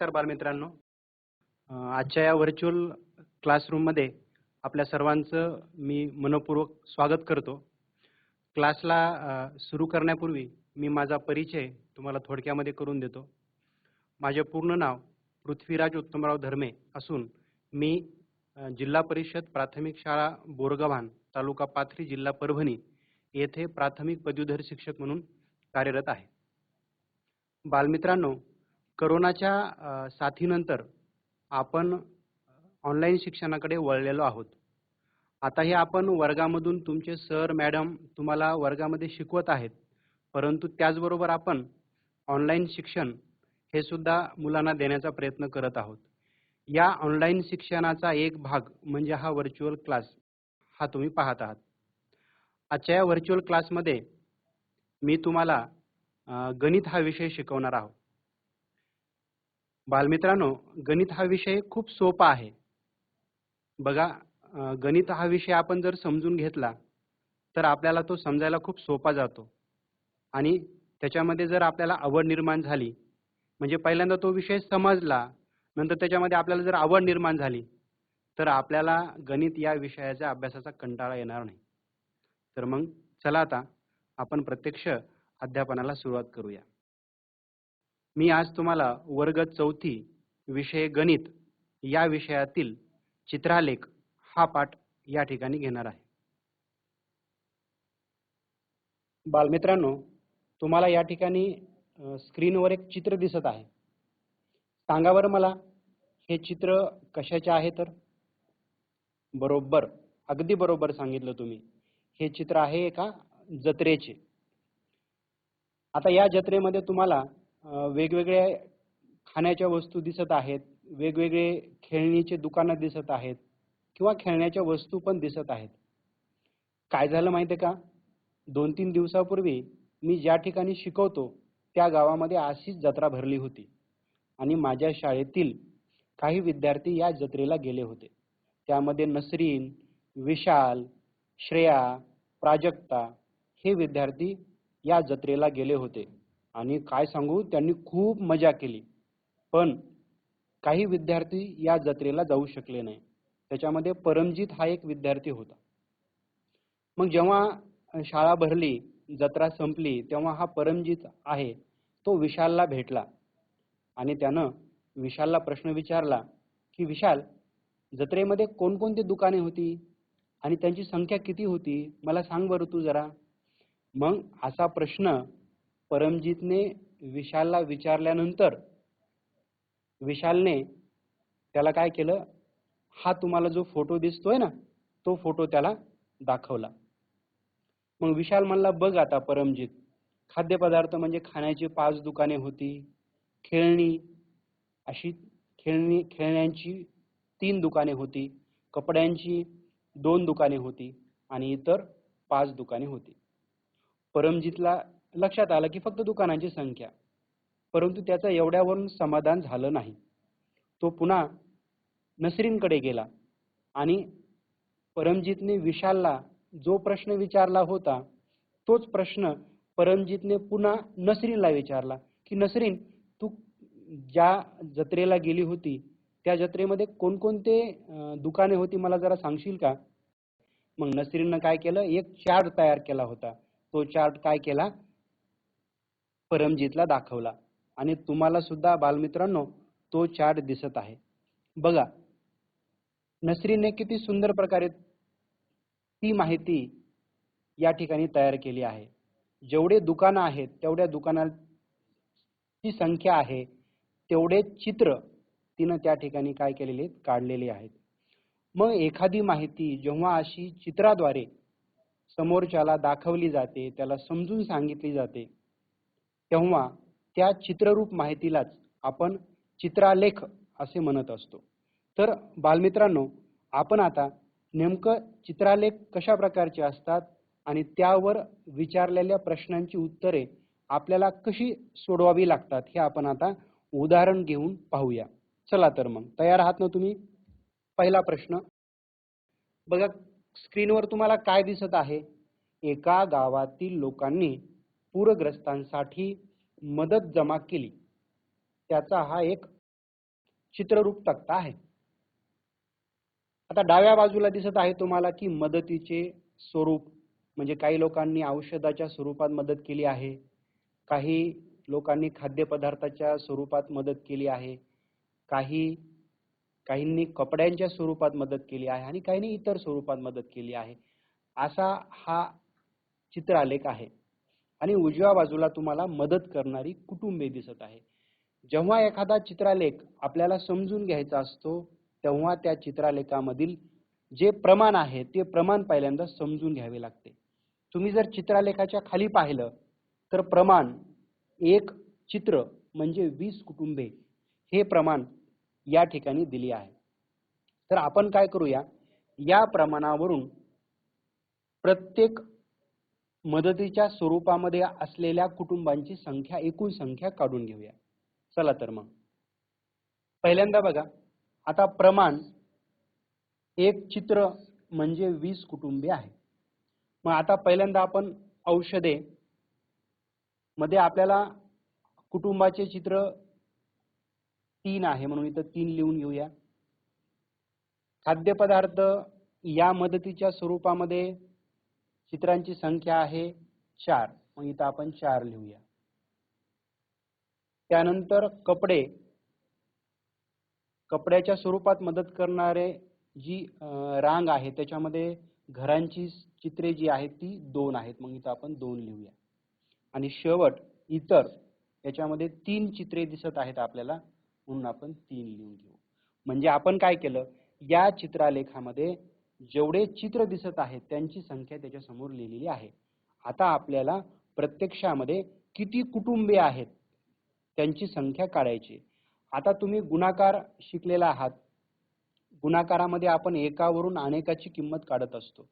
नमस्कार बालमित्रांनो. आजच्या या व्हर्च्युअल क्लासरूममध्ये आपल्या सर्वांचं मी मनपूर्वक स्वागत करतो. क्लासला सुरू करण्यापूर्वी मी माझा परिचय तुम्हाला थोडक्यामध्ये करून देतो. माझे पूर्ण नाव पृथ्वीराज उत्तमराव धर्मे असून मी जिल्हा परिषद प्राथमिक शाळा बोरगव्हाण तालुका पाथरी जिल्हा परभणी येथे प्राथमिक पदवीधर शिक्षक म्हणून कार्यरत आहे. बालमित्रांनो करोनाच्या साथीनंतर आपण ऑनलाईन शिक्षणाकडे वळलेलो आहोत. आताही आपण वर्गामधून तुमचे सर मॅडम तुम्हाला वर्गामध्ये शिकवत आहेत. परंतु त्याचबरोबर आपण ऑनलाईन शिक्षण हे सुद्धा मुलांना देण्याचा प्रयत्न करत आहोत. या ऑनलाईन शिक्षणाचा एक भाग म्हणजे हा व्हर्च्युअल क्लास हा तुम्ही पाहत आहात. आजच्या या व्हर्च्युअल क्लासमध्ये मी तुम्हाला गणित हा विषय शिकवणार आहोत बालमित्रांनो गणित हा विषय खूप सोपा आहे. बघा गणित हा विषय आपण जर समजून घेतला तर आपल्याला तो समजायला खूप सोपा जातो. आणि त्याच्यामध्ये जर आपल्याला आवड निर्माण झाली म्हणजे पहिल्यांदा तो विषय समजला नंतर त्याच्यामध्ये आपल्याला जर आवड निर्माण झाली तर आपल्याला गणित या विषयाच्या अभ्यासाचा कंटाळा येणार नाही. तर मग चला आता आपण प्रत्यक्ष अध्यापनाला सुरुवात करूया. मी आज तुम्हाला वर्ग चौथी विषय गणित या विषयातील चित्रालेख हा पाठ या ठिकाणी घेणार आहे. बालमित्रांनो तुम्हाला या ठिकाणी स्क्रीनवर एक चित्र दिसत आहे. सांगा बरं मला हे चित्र कशाचे आहे तर? बरोबर अगदी बरोबर सांगितलं तुम्ही. हे चित्र आहे एका जत्रेचे. आता या जत्रेमध्ये तुम्हाला वेगवेगळ्या खाण्याच्या वस्तू दिसत आहेत वेगवेगळे खेळणीचे दुकानं दिसत आहेत किंवा खेळण्याच्या वस्तू पण दिसत आहेत. काय झालं माहिती आहे का? दोन तीन दिवसापूर्वी मी ज्या ठिकाणी शिकवतो त्या गावामध्ये अशीच जत्रा भरली होती आणि माझ्या शाळेतील काही विद्यार्थी या जत्रेला गेले होते. त्यामध्ये नसरीन विशाल श्रेया प्राजक्ता हे विद्यार्थी या जत्रेला गेले होते. आणि काय सांगू त्यांनी खूप मजा केली. पण काही विद्यार्थी या जत्रेला जाऊ शकले नाही. त्याच्यामध्ये परमजीत हा एक विद्यार्थी होता. मग जेव्हा शाळा भरली जत्रा संपली तेव्हा हा परमजीत आहे तो विशालला भेटला. आणि त्यानं विशालला प्रश्न विचारला की विशाल जत्रेमध्ये कोणकोणती दुकाने होती? आणि त्यांची संख्या किती होती? मला सांग बरं तू जरा. मग असा प्रश्न परमजितने विशालला विचारल्यानंतर विशालने त्याला काय केलं? हा तुम्हाला जो फोटो दिसतोय ना तो फोटो त्याला दाखवला. मग विशाल म्हणला बघ आता परमजित खाद्यपदार्थ म्हणजे खाण्याची पाच दुकाने होती खेळणी अशी खेळणी खेळण्यांची तीन दुकाने होती कपड्यांची दोन दुकाने होती आणि इतर पाच दुकाने होती. परमजितला लक्षात आलं की फक्त दुकानांची संख्या परंतु त्याचं एवढ्यावरून समाधान झालं नाही. तो पुन्हा नसरीनकडे गेला आणि परमजितने विशालला जो प्रश्न विचारला होता तोच प्रश्न परमजितने पुन्हा नसरीनला विचारला की नसरीन तू ज्या जत्रेला गेली होती त्या जत्रेमध्ये कोणकोणते दुकाने होती मला जरा सांगशील का? मग नसरीननं काय केलं? एक चार्ट तयार केला होता. तो चार्ट काय केला? परमजितला दाखवला. आणि तुम्हाला सुद्धा बालमित्रांनो तो चार्ट दिसत आहे. बघा नसरीने किती सुंदर प्रकारे ती माहिती या ठिकाणी तयार केली आहे. जेवढे दुकानं आहेत तेवढ्या दुकानाची संख्या आहे तेवढे चित्र तिनं त्या ठिकाणी काय केलेले काढलेले आहेत. मग एखादी माहिती जेव्हा अशी चित्राद्वारे समोरच्याला दाखवली जाते त्याला समजून सांगितली जाते तेव्हा त्या चित्ररूप माहितीलाच आपण चित्रालेख असे म्हणत असतो. तर बालमित्रांनो आपण आता नेमकं चित्रालेख कशा प्रकारचे असतात आणि त्यावर विचारलेल्या प्रश्नांची उत्तरे आपल्याला कशी सोडवावी लागतात हे आपण आता उदाहरण घेऊन पाहूया. चला तर मग तयार आहात ना तुम्ही? पहिला प्रश्न. बघा स्क्रीनवर तुम्हाला काय दिसत आहे? एका गावातील लोकांनी पूरग्रस्तांसाठी मदत जमा केली. त्याचा हा एक चित्ररूप तक्ता आहे. आता डाव्या बाजूला दिसत आहे तुम्हाला की मदतीचे स्वरूप म्हणजे काही लोकांनी औषधाच्या स्वरूपात मदत केली आहे. काही लोकांनी खाद्यपदार्थाच्या स्वरूपात मदत केली आहे. काही काहींनी कपड्यांच्या स्वरूपात मदत केली आहे आणि काहींनी इतर स्वरूपात मदत केली आहे. असा हा चित्रालेख आहे. आणि उजव्या बाजूला तुम्हाला मदत करणारी कुटुंबे दिसत आहे. जेव्हा एखादा चित्रालेख आपल्याला समजून घ्यायचा असतो तेव्हा त्या चित्रालेखामधील जे प्रमाण आहे ते प्रमाण पहिल्यांदा समजून घ्यावे लागते. तुम्ही जर चित्रालेखाच्या खाली पाहिलं तर प्रमाण एक चित्र म्हणजे वीस कुटुंबे हे प्रमाण या ठिकाणी दिली आहे. तर आपण काय करूया? या प्रमाणावरून प्रत्येक मदतीच्या स्वरूपामध्ये असलेल्या कुटुंबांची संख्या एकूण संख्या काढून घेऊया. चला तर मग. पहिल्यांदा बघा आता प्रमाण एक चित्र म्हणजे वीस कुटुंबे आहे मग आता पहिल्यांदा आपण औषधे मध्ये आपल्याला कुटुंबाचे चित्र तीन आहे म्हणून इथं तीन लिहून घेऊया. खाद्यपदार्थ या मदतीच्या स्वरूपामध्ये चित्रांची संख्या आहे चार. मग इथं आपण चार लिहूया. त्यानंतर कपडे. कपड्याच्या स्वरूपात मदत करणारे जी रांग आहे त्याच्यामध्ये घरांची चित्रे जी आहेत ती दोन आहेत. मग इथं आपण दोन लिहूया. आणि शेवट इतर याच्यामध्ये तीन चित्रे दिसत आहेत आपल्याला म्हणून आपण तीन लिहून घेऊ. म्हणजे आपण काय केलं? या चित्रालेखामध्ये जेवढे चित्र दिसत आहेत त्यांची संख्या त्याच्यासमोर लिहिलेली आहे. आता आपल्याला प्रत्यक्षामध्ये किती कुटुंबे आहेत त्यांची संख्या काढायची. आता तुम्ही गुणाकार शिकलेला आहात. गुणाकारामध्ये आपण एकावरून अनेकाची किंमत काढत असतो.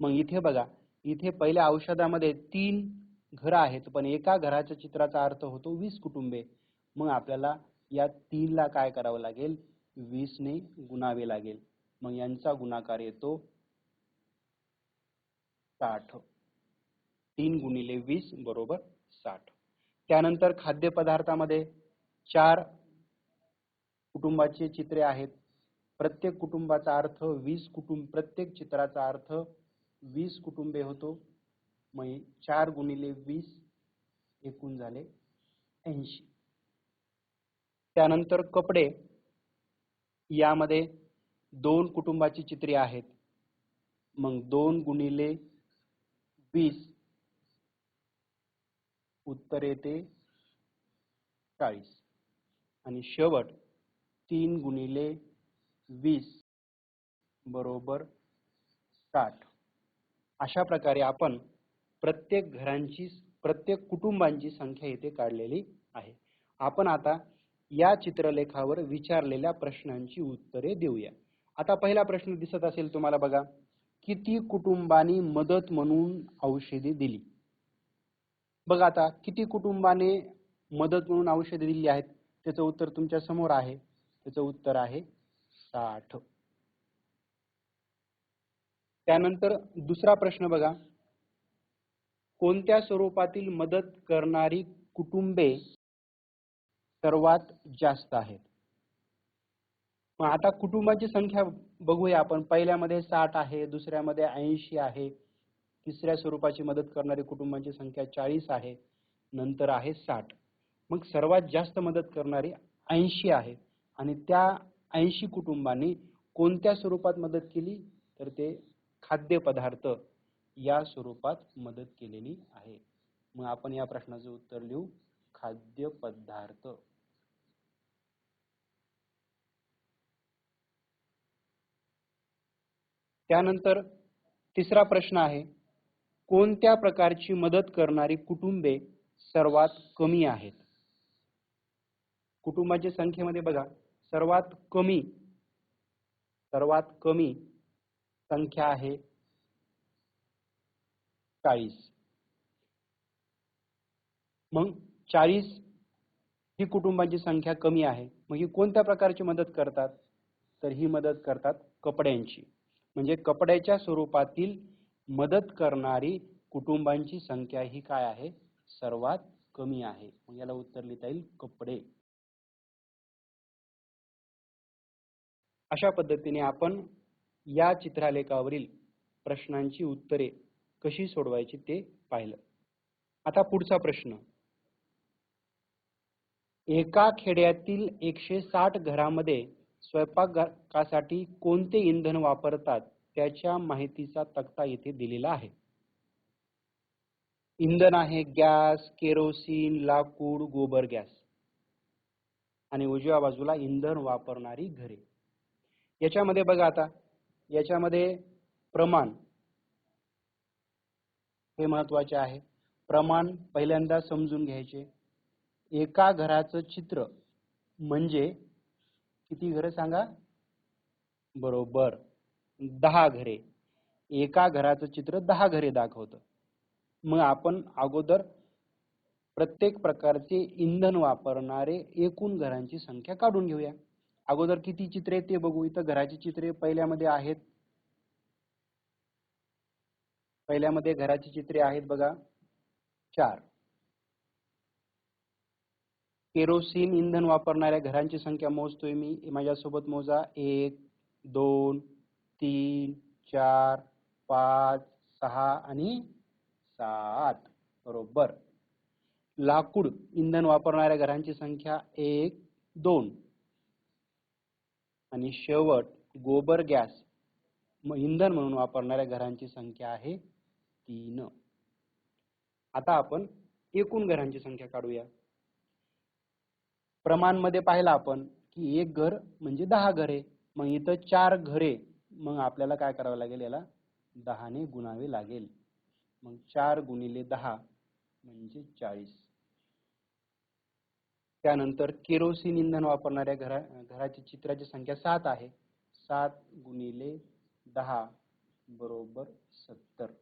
मग इथे बघा इथे पहिल्या औषधामध्ये तीन घर आहेत पण एका घराच्या चित्राचा अर्थ होतो वीस कुटुंबे. मग आपल्याला या तीनला काय करावं लागेल? वीसने गुणावे लागेल. मग यांचा गुणाकार येतो साठ. तीन गुणिले वीस बरोबर साठ. त्यानंतर खाद्यपदार्थामध्ये चार कुटुंबाचे चित्रे आहेत. प्रत्येक कुटुंबाचा अर्थ वीस कुटुंब प्रत्येक चित्राचा अर्थ वीस कुटुंबे होतो. मग चार गुणिले वीस एकूण झाले ऐंशी. त्यानंतर कपडे यामध्ये दोन कुटुंबाची चित्रे आहेत. मग दोन गुणिले वीस उत्तर येते चाळीस. आणि शेवट तीन गुणिले वीस बरोबर साठ. अशा प्रकारे आपण प्रत्येक घरांची प्रत्येक कुटुंबांची संख्या इथे काढलेली आहे. आपण आता या चित्रलेखावर विचारलेल्या प्रश्नांची उत्तरे देऊया. आता पहिला प्रश्न दिसत असेल तुम्हाला बघा किती कुटुंबानी मदत म्हणून औषधे दिली? बघा आता किती कुटुंबाने मदत म्हणून औषधे दिली आहेत? त्याचं उत्तर तुमच्यासमोर आहे. त्याचं उत्तर आहे साठ. त्यानंतर दुसरा प्रश्न बघा. कोणत्या स्वरूपातील मदत करणारी कुटुंबे सर्वात जास्त आहेत? मग आता कुटुंबाची संख्या बघूया आपण. पहिल्यामध्ये साठ आहे दुसऱ्यामध्ये ऐंशी आहे तिसऱ्या स्वरूपाची मदत करणारी कुटुंबांची संख्या चाळीस आहे नंतर आहे साठ. मग सर्वात जास्त मदत करणारी ऐंशी आहे आणि त्या ऐंशी कुटुंबांनी कोणत्या स्वरूपात मदत केली? तर ते खाद्यपदार्थ या स्वरूपात मदत केलेली आहे. मग आपण या प्रश्नाचं उत्तर लिहू. खाद्यपदार्थ. त्यानंतर तिसरा प्रश्न आहे कोणत्या प्रकारची मदत करणारी कुटुंबे सर्वात कमी आहेत? कुटुंबाच्या संख्येमध्ये बघा सर्वात कमी सर्वात कमी संख्या आहे चाळीस. मग चाळीस ही कुटुंबांची संख्या कमी आहे मग ही कोणत्या प्रकारची मदत करतात? तर ही मदत करतात कपड्यांची. म्हणजे कपड्याच्या स्वरूपातील मदत करणारी कुटुंबांची संख्या ही काय आहे? सर्वात कमी आहे. मग याला उत्तर लिहिता येईल कपडे. अशा पद्धतीने आपण या चित्रालेखावरील प्रश्नांची उत्तरे कशी सोडवायची ते पाहिलं. आता पुढचा प्रश्न. एका खेड्यातील एकशे साठ घरामध्ये स्वयंपाकासाठी कोणते इंधन वापरतात त्याच्या माहितीचा तक्ता येथे दिलेला आहे. इंधन आहे गॅस केरोसिन लाकूड गोबर गॅस. आणि उजव्या बाजूला इंधन वापरणारी घरे. याच्यामध्ये बघा आता याच्यामध्ये प्रमाण हे महत्त्वाचे आहे. प्रमाण पहिल्यांदा समजून घ्यायचे. एका घराचं चित्र म्हणजे किती घरं सांगा? बरोबर. दहा घरे. एका घराचं चित्र दहा घरे दाखवतं. मग आपण अगोदर प्रत्येक प्रकारचे इंधन वापरणारे एकूण घरांची संख्या काढून घेऊया. अगोदर किती चित्रे ते बघू. इथं घराची चित्रे पहिल्यामध्ये आहेत. पहिल्यामध्ये घराची चित्रे आहेत बघा. चार. केरोसिन इंधन वापरणाऱ्या घरांची संख्या मोजतोय मी. माझ्यासोबत मोजा. एक दोन तीन चार पाच सहा आणि सात. बरोबर. लाकूड इंधन वापरणाऱ्या घरांची संख्या एक दोन. आणि शेवट गोबर गॅस इंधन म्हणून वापरणाऱ्या घरांची संख्या आहे तीन. आता आपण एकूण घरांची संख्या काढूया. प्रमाणमध्ये पाहिलं आपण की एक घर म्हणजे दहा घरे मग इथं चार घरे मग आपल्याला काय करावं लागेल? याला दहाने गुणावे लागेल. मग चार गुणिले दहा म्हणजे चाळीस. त्यानंतर केरोसिन इंधन वापरणाऱ्या घरा घराची चित्राची संख्या सात आहे. सात गुणिले दहा बरोबर सत्तर.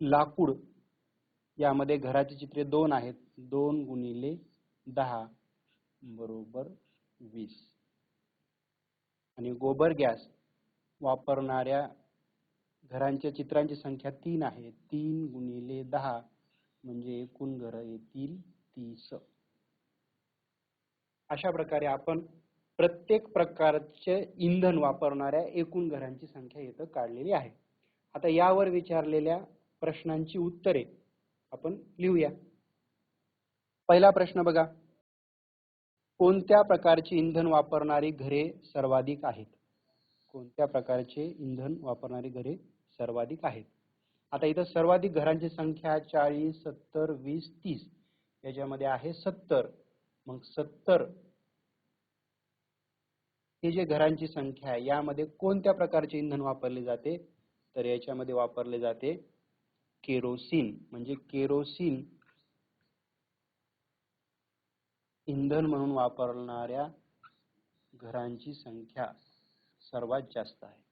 लाकूड यामध्ये घराची चित्रे दोन आहेत. दोन गुणिले दहा बरोबर वीस. आणि गोबर गॅस वापरणाऱ्या घरांच्या चित्रांची संख्या तीन आहे. तीन गुणिले दहा म्हणजे एकूण घर येतील तीस. अशा प्रकारे आपण प्रत्येक प्रकारचे इंधन वापरणाऱ्या एकूण घरांची संख्या इथं काढलेली आहे. आता यावर विचारलेल्या प्रश्नांची उत्तरे आपण लिहूया. पहिला प्रश्न बघा. कोणत्या प्रकारची इंधन वापरणारी घरे सर्वाधिक आहेत? कोणत्या प्रकारचे इंधन वापरणारी घरे सर्वाधिक आहेत? आता इथं सर्वाधिक घरांची संख्या चाळीस सत्तर वीस तीस याच्यामध्ये आहे सत्तर. मग सत्तर हे जे घरांची संख्या आहे यामध्ये कोणत्या प्रकारचे इंधन वापरले जाते? तर याच्यामध्ये वापरले जाते केरोसिन. म्हणजे केरोसिन इंधन म्हणून वापरणाऱ्या घरांची संख्या सर्वात जास्त आहे.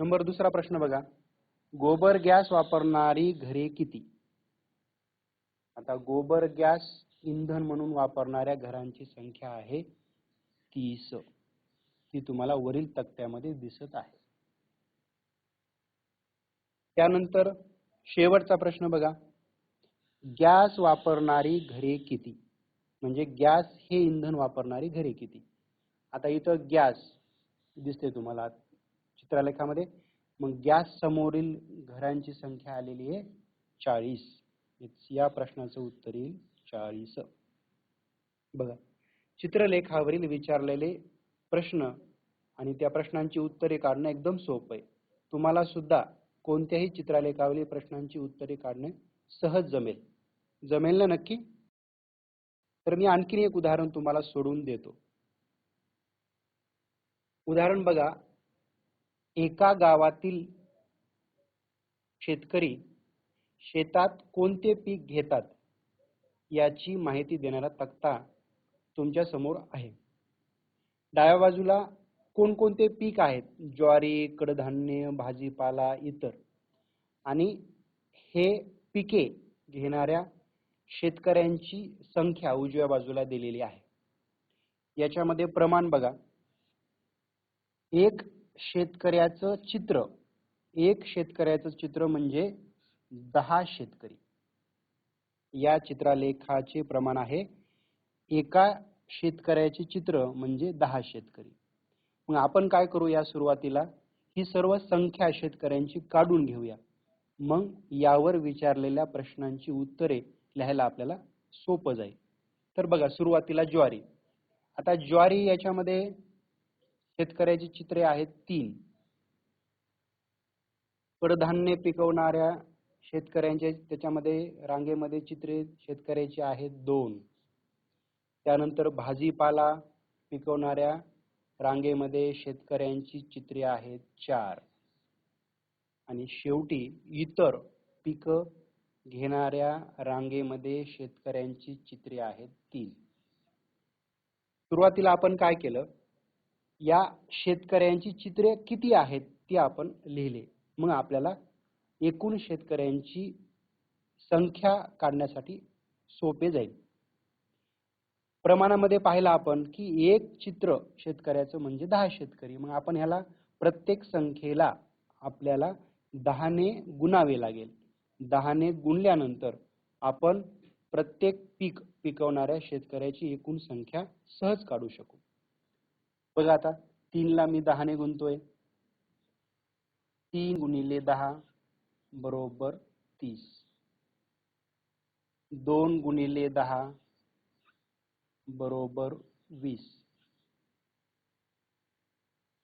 नंबर दुसरा प्रश्न बघा. गोबर गॅस वापरणारी घरे किती? आता गोबर गॅस इंधन म्हणून वापरणाऱ्या घरांची संख्या आहे तीस. ती तुम्हाला वरील तक्त्यामध्ये दिसत आहे. त्यानंतर शेवटचा प्रश्न बघा. गॅस वापरणारी घरे किती? म्हणजे गॅस हे इंधन वापरणारी घरे किती? आता इथं गॅस दिसते तुम्हाला चित्रलेखामध्ये. मग गॅस समोरील घरांची संख्या आलेली आहे चाळीस. या प्रश्नाचं उत्तर येईल चाळीस. बघा चित्रलेखावरील विचारलेले प्रश्न आणि त्या प्रश्नांची उत्तरे काढणं एकदम सोपं आहे. तुम्हाला सुद्धा कोणत्याही चित्रलेखावरील प्रश्नांची उत्तरे काढणे सहज जमेल. जमेल ना नक्की? तर मी आणखीन एक उदाहरण तुम्हाला सोडून देतो. उदाहरण बघा. एका गावातील शेतकरी शेतात कोणते पीक घेतात याची माहिती देणारा तक्ता तुमच्यासमोर आहे. डाव्या बाजूला कोणकोणते पीक आहेत? ज्वारी कडधान्य भाजीपाला इतर. आणि हे पिके घेणाऱ्या शेतकऱ्यांची संख्या उजव्या बाजूला दिलेली आहे. याच्यामध्ये प्रमाण बघा. एक शेतकऱ्याचं चित्र. एक शेतकऱ्याचं चित्र म्हणजे दहा शेतकरी. या चित्रालेखाचे प्रमाण आहे. एका शेतकऱ्याचे चित्र म्हणजे दहा शेतकरी. मग आपण काय करू या सुरुवातीला? ही सर्व संख्या शेतकऱ्यांची काढून घेऊया. मग यावर विचारलेल्या प्रश्नांची उत्तरे लिहायला आपल्याला सोपं जाईल. तर बघा सुरुवातीला ज्वारी. आता ज्वारी याच्यामध्ये शेतकऱ्याची चित्रे आहेत तीन. कडधान्य पिकवणाऱ्या शेतकऱ्यांचे त्याच्यामध्ये रांगेमध्ये चित्रे शेतकऱ्याची आहेत दोन. त्यानंतर भाजीपाला पिकवणाऱ्या रांगेमध्ये शेतकऱ्यांची चित्रे आहेत चार. आणि शेवटी इतर पिक घेणाऱ्या रांगेमध्ये शेतकऱ्यांची चित्रे आहेत तीन. सुरुवातीला आपण काय केलं? या शेतकऱ्यांची चित्रे किती आहेत ती आपण लिहिले. मग आपल्याला एकूण शेतकऱ्यांची संख्या काढण्यासाठी सोपे जाईल. प्रमाणामध्ये पाहिलं आपण की एक चित्र शेतकऱ्याचं म्हणजे दहा शेतकरी. मग आपण ह्याला प्रत्येक संख्येला आपल्याला दहाने गुणावे लागेल. दहाने गुणल्यानंतर आपण प्रत्येक पीक पिकवणाऱ्या शेतकऱ्याची एकूण संख्या सहज काढू शकू. बघा आता तीनला मी दहाने गुणतोय. तीन गुणिले दहा बरोबर तीस. दोन गुणिले दहा बरोबर वीस.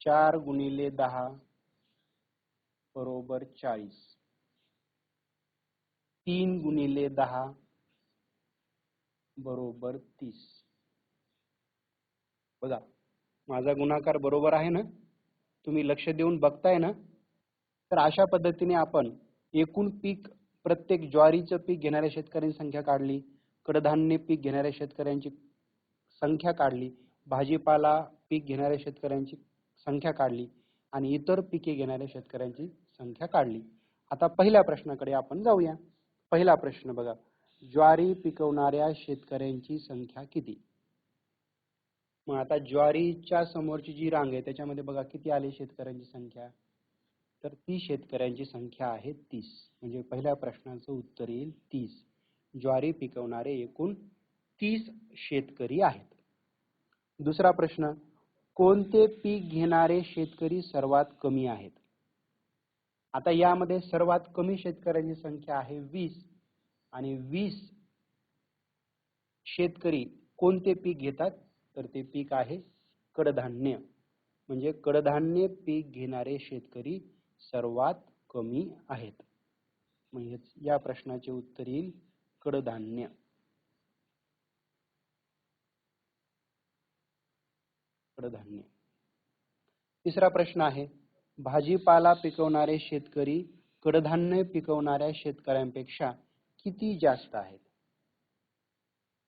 चार गुणिले दहा बरोबर चाळीस. तीन गुणिले दहा बरोबर तीस. बघा माझा गुणाकार बरोबर आहे ना? तुम्ही लक्ष देऊन बघताय ना? तर अशा पद्धतीने आपण एकूण पीक प्रत्येक ज्वारीचं पीक घेणाऱ्या शेतकऱ्यांची संख्या काढली कडधान्य पीक घेणाऱ्या शेतकऱ्यांची संख्या काढली भाजीपाला पीक घेणाऱ्या शेतकऱ्यांची संख्या काढली आणि इतर पिके घेणाऱ्या शेतकऱ्यांची संख्या काढली. आता पहिल्या प्रश्नाकडे आपण जाऊया. पहिला प्रश्न बघा. ज्वारी पिकवणाऱ्या शेतकऱ्यांची संख्या किती? मग आता ज्वारीच्या समोरची जी रांग आहे त्याच्यामध्ये बघा किती आली शेतकऱ्यांची संख्या? तर ती शेतकऱ्यांची संख्या आहे तीस. म्हणजे पहिल्या प्रश्नाचं उत्तर येईल तीस. ज्वारी पिकवणारे एकूण तीस शेतकरी आहेत. दुसरा प्रश्न कोणते पीक घेणारे शेतकरी सर्वात कमी आहेत? आता यामध्ये सर्वात कमी शेतकऱ्यांची संख्या आहे वीस. आणि वीस शेतकरी कोणते पीक घेतात? तर ते पीक आहे कडधान्य. म्हणजे कडधान्य पीक घेणारे शेतकरी सर्वात कमी आहेत. म्हणजेच या प्रश्नाचे उत्तर येईल कडधान्य. कडधान्य. तिसरा प्रश्न आहे भाजीपाला पिकवणारे शेतकरी कडधान्य पिकवणाऱ्या शेतकऱ्यांपेक्षा किती जास्त आहेत?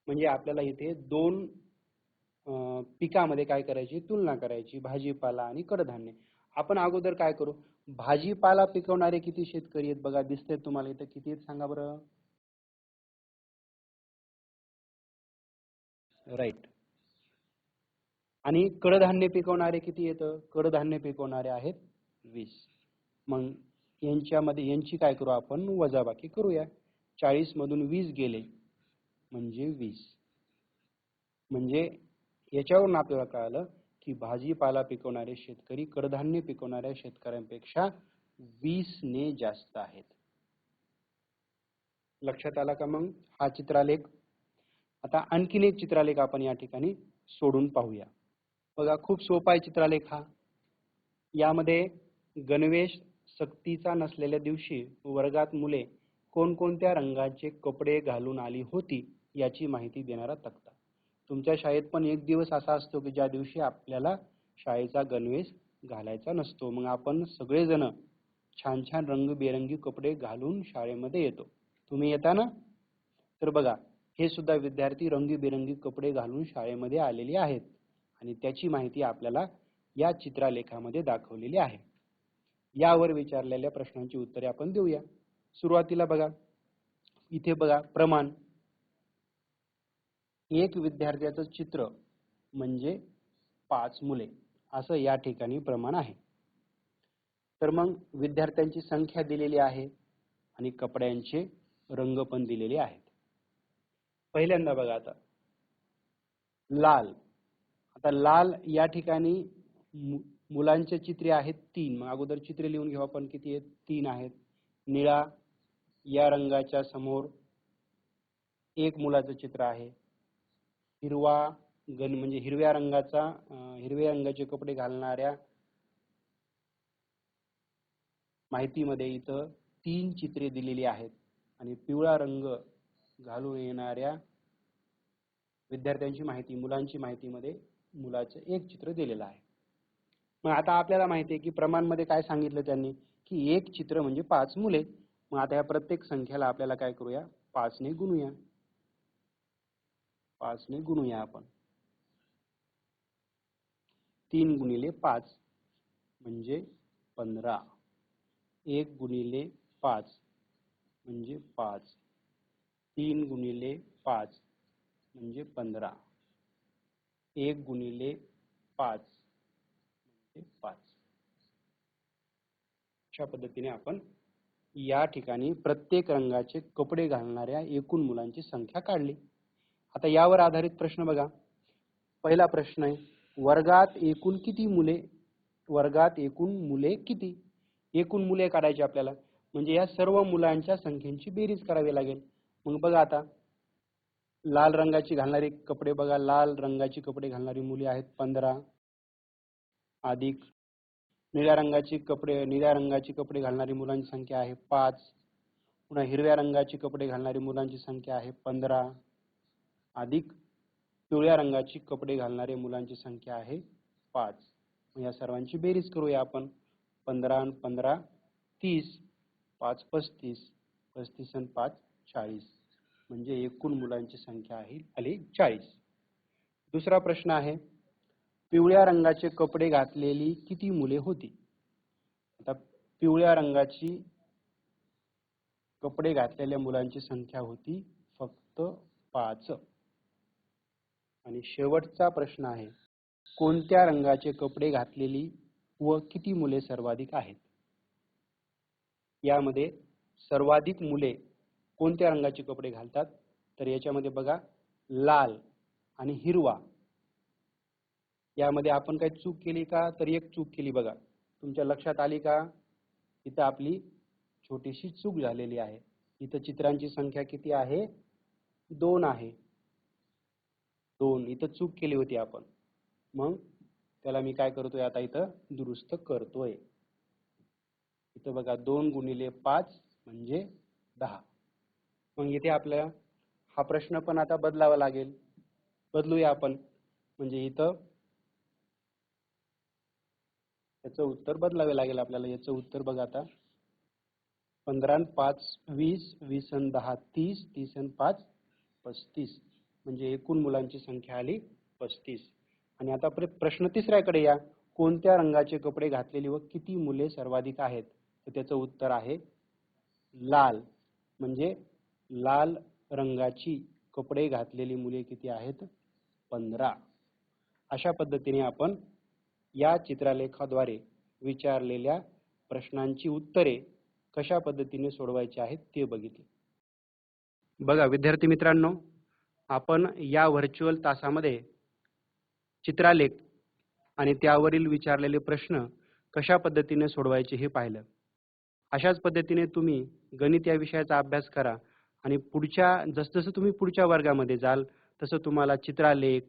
म्हणजे आपल्याला इथे दोन पिकामध्ये काय करायची? तुलना करायची भाजीपाला आणि कडधान्य. आपण अगोदर काय करू? भाजीपाला पिकवणारे किती शेतकरी आहेत? बघा दिसते तुम्हाला इथं. किती आहेत सांगा बरं. राईट आणि कडधान्य पिकवणारे किती येतं कडधान्य पिकवणारे आहेत वीस. मग यांच्यामध्ये यांची काय करू आपण? वजाबाकी करूया. चाळीस मधून वीस गेले म्हणजे वीस. म्हणजे याच्यावरून आपल्याला कळालं की भाजीपाला पिकवणारे शेतकरी कडधान्य पिकवणाऱ्या शेतकऱ्यांपेक्षा वीस ने जास्त आहेत. लक्षात आला का मग? हा चित्रालेख. आता आणखीन एक चित्रालेख आपण या ठिकाणी सोडून पाहूया. बघा खूप सोपा आहे चित्रालेख हा. यामध्ये गणवेश सक्तीचा नसलेल्या दिवशी वर्गात मुले कोणकोणत्या रंगाचे कपडे घालून आली होती याची माहिती देणारा तक्ता. तुमच्या शाळेत पण एक दिवस असा असतो की ज्या दिवशी आपल्याला शाळेचा गणवेश घालायचा नसतो. मग आपण सगळेजण छान छान रंगबेरंगी कपडे घालून शाळेमध्ये येतो. तुम्ही येता ना? तर बघा हे सुद्धा विद्यार्थी रंगीबेरंगी कपडे घालून शाळेमध्ये आलेले आहेत आणि त्याची माहिती आपल्याला या चित्रालेखामध्ये दाखवलेली आहे. यावर विचारलेल्या प्रश्नांची उत्तरे आपण देऊया. सुरुवातीला बघा. इथे बघा प्रमाण. एक विद्यार्थ्याचं चित्र म्हणजे पाच मुले. असं या ठिकाणी प्रमाण आहे. तर मग विद्यार्थ्यांची संख्या दिलेली आहे आणि कपड्यांचे रंग पण दिलेले आहेत. पहिल्यांदा बघा आता. लाल. आता लाल या ठिकाणी मुलांचे चित्रे आहेत तीन. मग अगोदर चित्रे लिहून घेऊ आपण. किती आहेत? तीन आहेत. निळा या रंगाच्या समोर एक मुलाचं चित्र आहे. हिरवा गण म्हणजे हिरव्या रंगाचा हिरव्या रंगाचे कपडे घालणाऱ्या माहितीमध्ये इथं तीन चित्रे दिलेली आहेत. आणि पिवळा रंग घालून येणाऱ्या विद्यार्थ्यांची माहिती मुलांची माहितीमध्ये मुलाचं एक चित्र दिलेलं आहे. मग आता आपल्याला माहिती आहे की प्रमाणमध्ये काय सांगितलं त्यांनी? की एक चित्र म्हणजे पाच मुले. मग आता या प्रत्येक संख्याला आपल्याला काय करूया? पाचने गुणूया. पाचने गुणूया आपण. तीन गुणिले पाच म्हणजे पंधरा. एक गुणिले पाच म्हणजे पाच. तीन गुणिले पाच म्हणजे पंधरा. एक गुणिले पाच ते पाच. अशा पद्धतीने आपण या ठिकाणी प्रत्येक रंगाचे कपडे घालणाऱ्या एकूण मुलांची संख्या काढली. आता यावर आधारित प्रश्न बघा. पहिला प्रश्न आहे वर्गात एकूण किती मुले वर्गात एकूण मुले किती? एकूण मुले काढायची आपल्याला. म्हणजे या सर्व मुलांच्या संख्येची बेरीज करावी लागेल. मग बघा आता लाल रंगाची घालणारी कपडे बघा. लाल रंगाची कपडे घालणारी मुले आहेत पंधरा. अधिक निळ्या रंगाचे कपडे निळ्या रंगाचे कपडे घालणारी मुलांची संख्या आहे पाच. पुन्हा हिरव्या रंगाचे कपडे घालणारी मुलांची संख्या आहे पंधरा. अधिक पिवळ्या रंगाची कपडे घालणारे मुलांची संख्या आहे पाच. या सर्वांची बेरीज करूया आपण. पंधरा आणि पंधरा तीस. पाच पस्तीस. पस्तीस आणि पाच चाळीस. म्हणजे एकूण मुलांची संख्या आहे आली चाळीस. दुसरा प्रश्न आहे पिवळ्या रंगाचे कपडे घातलेली किती मुले होती? आता पिवळ्या रंगाची कपडे घातलेल्या मुलांची संख्या होती फक्त पाच. आणि शेवटचा प्रश्न आहे कोणत्या रंगाचे कपडे घातलेली व किती मुले सर्वाधिक आहेत? यामध्ये सर्वाधिक मुले कोणत्या रंगाचे कपडे घालतात? तर याच्यामध्ये बघा लाल आणि हिरवा. यामध्ये आपण काही चूक केली का? तर एक चूक केली बघा. तुमच्या लक्षात आली का? इथं आपली छोटीशी चूक झालेली आहे. इथं चित्रांची संख्या किती आहे? दोन आहे. दोन. इथं चूक केली होती आपण. मग त्याला मी काय करतोय? आता इथं दुरुस्त करतोय. इथं बघा दोन गुणिले पाच म्हणजे दहा. मग इथे आपल्या हा प्रश्न पण आता बदलावा लागेल. बदलूया आपण. म्हणजे इथं याचं उत्तर बदलावे लागेल आपल्याला. याचं उत्तर बघा आता. पंधरा पाच वीस वीस आणि दहा तीस तीस आणि पाच पस्तीस. म्हणजे एकूण मुलांची संख्या आली पस्तीस. आणि आता आपले प्रश्न तिसऱ्याकडे या. कोणत्या रंगाचे कपडे घातलेली व किती मुले सर्वाधिक आहेत? तर त्याचं उत्तर आहे लाल. म्हणजे लाल रंगाची कपडे घातलेली मुले किती आहेत? पंधरा. अशा पद्धतीने आपण या चित्रलेखाद्वारे विचारलेल्या प्रश्नांची उत्तरे कशा पद्धतीने सोडवायची आहेत ते बघितले. बघा विद्यार्थी मित्रांनो आपण या व्हर्च्युअल तासामध्ये चित्रालेख आणि त्यावरील विचारलेले प्रश्न कशा पद्धतीने सोडवायचे हे पाहिलं. अशाच पद्धतीने तुम्ही गणित या विषयाचा अभ्यास करा आणि पुढच्या जसजसं तुम्ही पुढच्या वर्गामध्ये जाल तसं तुम्हाला चित्रालेख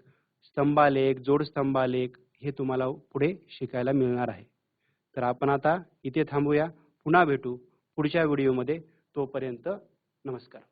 स्तंभालेख जोडस्तंभालेख हे तुम्हाला पुढे शिकायला मिळणार आहे. तर आपण आता इथे थांबूया. पुन्हा भेटू पुढच्या व्हिडिओमध्ये. तोपर्यंत नमस्कार.